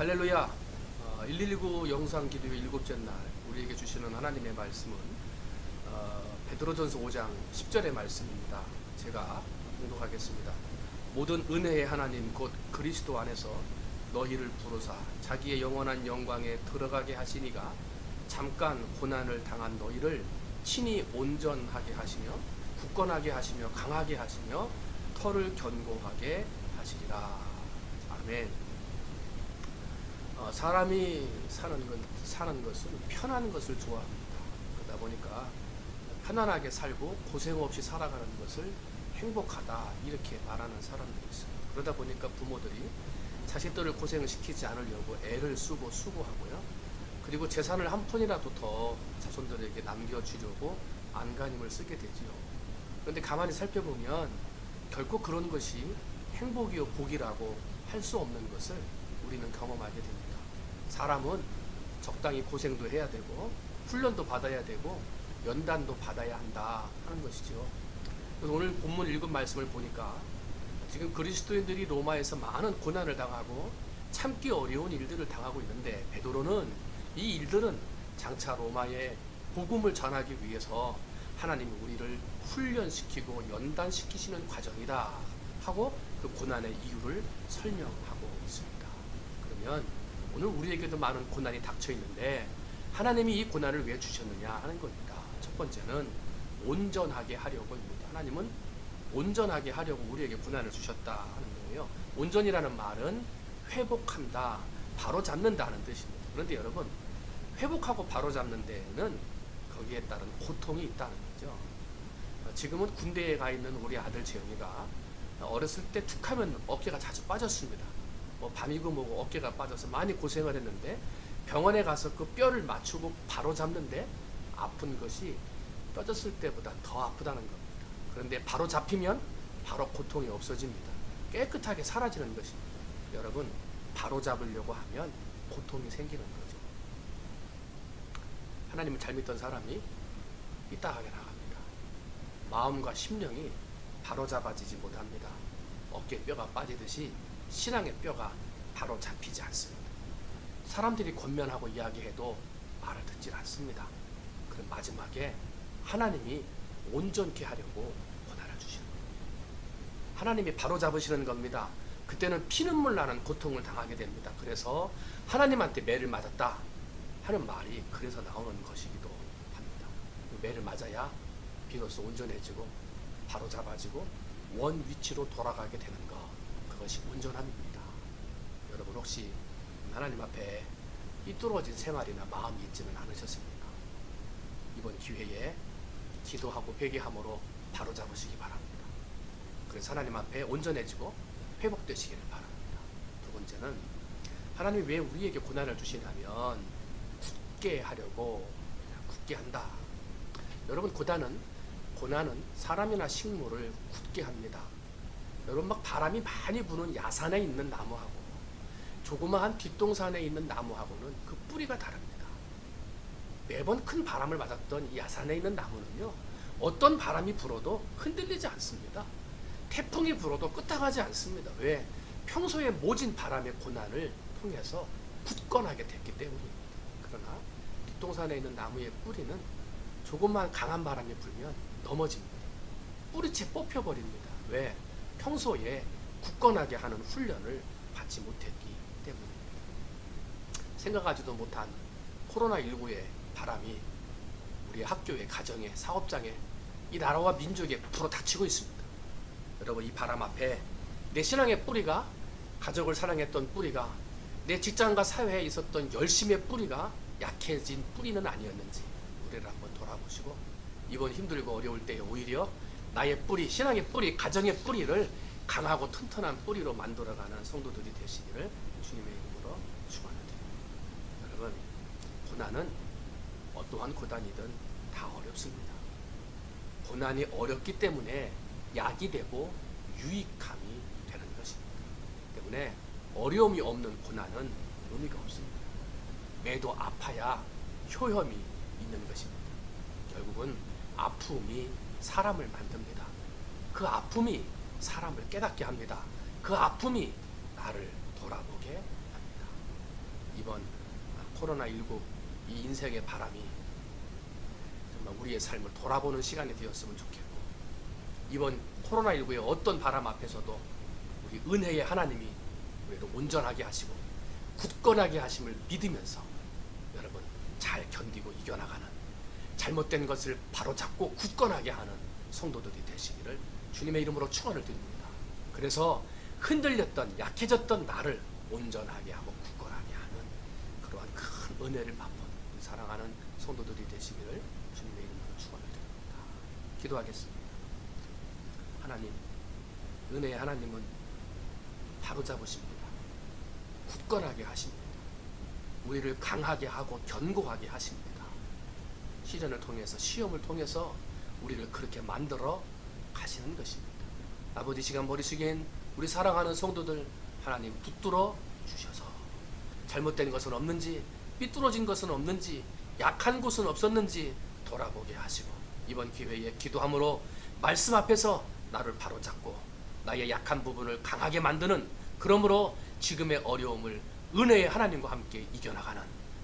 할렐루야. 어, 119 영상 기도회 일곱째 날 우리에게 주시는 하나님의 말씀은 어, 베드로전서 5장 10절의 말씀입니다. 제가 공독하겠습니다. 모든 은혜의 하나님 곧 그리스도 안에서 너희를 부르사 자기의 영원한 영광에 들어가게 하시니가 잠깐 고난을 당한 너희를 친히 온전하게 하시며 굳건하게 하시며 강하게 하시며 털을 견고하게 하시리라. 아멘. 어, 사람이 사는 건 사는 것은 편한 것을 좋아합니다. 그러다 보니까 편안하게 살고 고생 없이 살아가는 것을 행복하다 이렇게 말하는 사람들이 있어요. 그러다 보니까 부모들이 자식들을 고생을 시키지 않으려고 애를 쓰고 수고하고요. 그리고 재산을 한 푼이라도 더 자손들에게 남겨주려고 안간힘을 쓰게 되지요. 그런데 가만히 살펴보면 결코 그런 것이 행복이요 복이라고 할 수 없는 것을 우리는 경험하게 됩니다. 사람은 적당히 고생도 해야 되고 훈련도 받아야 되고 연단도 받아야 한다 하는 것이죠. 오늘 본문 읽은 말씀을 보니까 지금 그리스도인들이 로마에서 많은 고난을 당하고 참기 어려운 일들을 당하고 있는데 베드로는 이 일들은 장차 로마에 복음을 전하기 위해서 하나님이 우리를 훈련시키고 연단시키시는 과정이다 하고 그 고난의 이유를 설명하고. 그러면 오늘 우리에게도 많은 고난이 닥쳐 있는데 하나님이 이 고난을 왜 주셨느냐 하는 겁니다. 첫 번째는 온전하게 하려고입니다. 하나님은 온전하게 하려고 우리에게 고난을 주셨다 하는 거예요. 온전이라는 말은 회복한다, 바로 잡는다 하는 뜻입니다. 그런데 여러분, 회복하고 바로 잡는 데에는 거기에 따른 고통이 있다는 거죠. 어, 지금은 군대에 가 있는 우리 아들 재영이가 어렸을 때 툭하면 어깨가 자주 빠졌습니다. 뭐 밤이고 뭐고 어깨가 빠져서 많이 고생을 했는데 병원에 가서 그 뼈를 맞추고 바로 잡는데 아픈 것이 떠졌을 때보다 더 아프다는 겁니다. 그런데 바로 잡히면 바로 고통이 없어집니다. 깨끗하게 사라지는 것입니다. 여러분, 바로 잡으려고 하면 고통이 생기는 거죠. 하나님을 잘 믿던 사람이 이따하게 나갑니다. 마음과 심령이 바로 잡아지지 못합니다. 어깨 뼈가 빠지듯이 신앙의 뼈가 바로 잡히지 않습니다. 사람들이 권면하고 이야기해도 말을 듣질 않습니다. 그럼 마지막에 하나님이 온전케 하려고 고난을 주시는 겁니다. 하나님이 바로 잡으시는 겁니다. 그때는 피눈물 나는 고통을 당하게 됩니다. 그래서 하나님한테 매를 맞았다 하는 말이 그래서 나오는 것이기도 합니다. 매를 맞아야 비로소 온전해지고 바로 잡아지고 원 위치로 돌아가게 되는 것 그것이 온전함입니다. 여러분 혹시 하나님 앞에 삐뚤어진 생활이나 마음이 있지는 않으셨습니까? 이번 기회에 기도하고 회개함으로 바로 잡으시기 바랍니다. 그래서 하나님 앞에 온전해지고 회복되시기를 바랍니다. 두 번째는 하나님이 왜 우리에게 고난을 주시냐면 굳게 하려고 굳게 한다. 여러분 고난은 고난은 사람이나 식물을 굳게 합니다. 여러분 막 바람이 많이 부는 야산에 있는 나무하고 조그마한 뒷동산에 있는 나무하고는 그 뿌리가 다릅니다. 매번 큰 바람을 맞았던 이 야산에 있는 나무는요, 어떤 바람이 불어도 흔들리지 않습니다. 태풍이 불어도 끄떡하지 않습니다. 왜? 평소에 모진 바람의 고난을 통해서 굳건하게 됐기 때문입니다. 그러나 뒷동산에 있는 나무의 뿌리는 조금만 강한 바람이 불면 넘어집니다. 뿌리채 뽑혀버립니다. 왜? 평소에 굳건하게 하는 훈련을 받지 못했기 때문입니다. 생각하지도 못한 코로나19의 바람이 우리 학교에, 가정에, 사업장에 이 나라와 민족에 불어 닥치고 있습니다. 여러분 이 바람 앞에 내 신앙의 뿌리가 가족을 사랑했던 뿌리가 내 직장과 사회에 있었던 열심의 뿌리가 약해진 뿌리는 아니었는지 우리를 한번 돌아보시고 이번 힘들고 어려울 때에 오히려 나의 뿌리, 신앙의 뿌리, 가정의 뿌리를 강하고 튼튼한 뿌리로 만들어가는 성도들이 되시기를 주님의 이름으로 축원드립니다. 여러분 고난은 어떠한 고난이든 다 어렵습니다. 고난이 어렵기 때문에 약이 되고 유익함이 되는 것입니다. 때문에 어려움이 없는 고난은 의미가 없습니다. 매도 아파야 효험이 있는 것입니다. 결국은 아픔이 사람을 만듭니다. 그 아픔이 사람을 깨닫게 합니다. 그 아픔이 나를 돌아보게 합니다. 코로나19 이 인생의 바람이 정말 우리의 삶을 돌아보는 시간이 되었으면 좋겠고 이번 코로나19의 어떤 바람 앞에서도 우리 은혜의 하나님이 우리를 온전하게 하시고 굳건하게 하심을 믿으면서 여러분 잘 견디고 이겨나가는 잘못된 것을 바로잡고 굳건하게 하는 성도들이 되시기를 주님의 이름으로 축원을 드립니다. 그래서 흔들렸던 약해졌던 나를 온전하게 하고 굳건하게 하는 그러한 큰 은혜를 맛본 사랑하는 성도들이 되시기를 주님의 이름으로 축원을 드립니다. 기도하겠습니다. 하나님 은혜의 하나님은 바로잡으십니다. 굳건하게 하십니다. 우리를 강하게 하고 견고하게 하십니다. 시련을 통해서 시험을 통해서 우리를 그렇게 만들어 가시는 것입니다. 아버지 시간 머리식엔 우리 사랑하는 성도들 하나님 붙들어 주셔서 잘못된 것은 없는지 삐뚤어진 것은 없는지 약한 곳은 없었는지 돌아보게 하시고 이번 기회에 기도함으로 말씀 앞에서 나를 바로잡고 나의 약한 부분을 강하게 만드는 그러므로 지금의 어려움을 은혜의 하나님과 함께 이겨나가는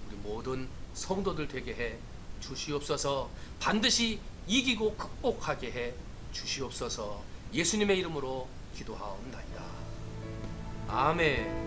우리 모든 성도들 되게 해 주시옵소서 반드시 이기고 극복하게 해 주시옵소서 예수님의 이름으로 기도하옵나이다. 아멘.